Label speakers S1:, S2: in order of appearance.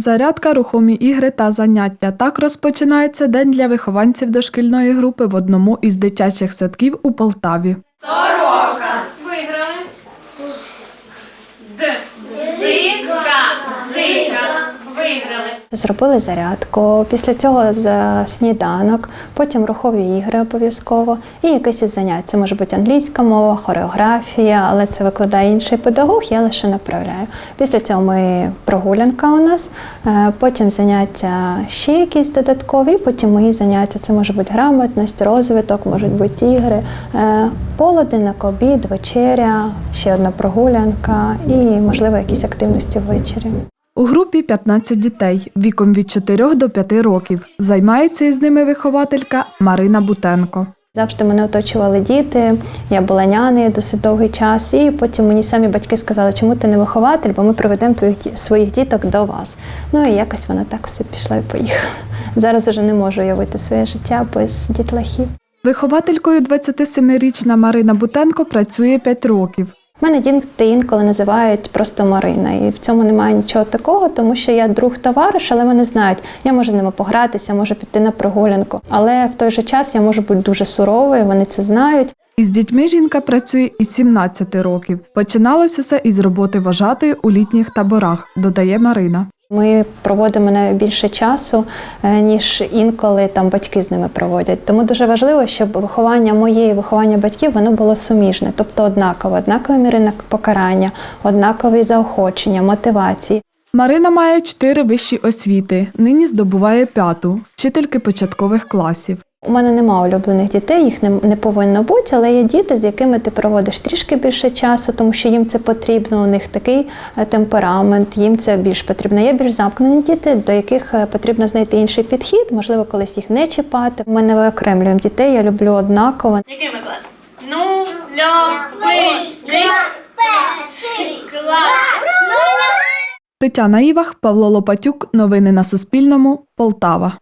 S1: Зарядка, рухомі ігри та заняття. Так розпочинається день для вихованців дошкільної групи в одному із дитячих садків у Полтаві.
S2: Виграли. Д. Зика. Зика. Виграли.
S3: Зробили зарядку, після цього з- сніданок, потім рухові ігри обов'язково і якесь із занять. Це може бути англійська мова, хореографія, але це викладає інший педагог, я лише направляю. Після цього ми прогулянка у нас, е, потім заняття ще якісь додаткові, потім мої заняття. Це може бути грамотність, розвиток, можуть бути ігри, е, полуденок, обід, вечеря, ще одна прогулянка і, можливо, якісь активності ввечері.
S1: У групі 15 дітей віком від 4 до 5 років. Займається із ними вихователька Марина Бутенко.
S3: Завжди мене оточували діти, я була нянею досить довгий час, і потім мені самі батьки сказали, чому ти не вихователь, бо ми приведемо твоїх своїх діток до вас. Ну і якось воно так все пішло і поїхало. Зараз вже не можу уявити своє життя без дітлахів.
S1: Вихователькою 27-річна Марина Бутенко працює 5 років.
S3: Мене діти інколи називають просто Марина, і в цьому немає нічого такого, тому що я друг товариш, але вони знають, я можу ними погратися, можу піти на прогулянку. Але в той же час я можу бути дуже суровою, вони це знають.
S1: Із дітьми жінка працює із 17 років. Починалось усе із роботи вожатої у літніх таборах, додає Марина.
S3: Ми проводимо навіть більше часу, е, ніж інколи там батьки з ними проводять. Тому дуже важливо, щоб виховання моє і виховання батьків воно було суміжне, тобто однаково, однакові міри покарання, однакові заохочення, мотивації.
S1: Марина має чотири вищі освіти. Нині здобуває п'яту вчительки початкових класів.
S3: У мене нема улюблених дітей, їх не, не повинно бути, але є діти, з якими ти проводиш трішки більше часу, тому що їм це потрібно. У них такий е, темперамент, їм це більш потрібно. Є більш замкнені діти, до яких е, потрібно знайти інший підхід, можливо, колись їх не чіпати. Ми не виокремлюємо дітей, я люблю однаково.
S2: Який ми клас? Нульовий. Перший клас.
S1: Тетяна Івах, Павло Лопатюк. Новини на Суспільному. Полтава.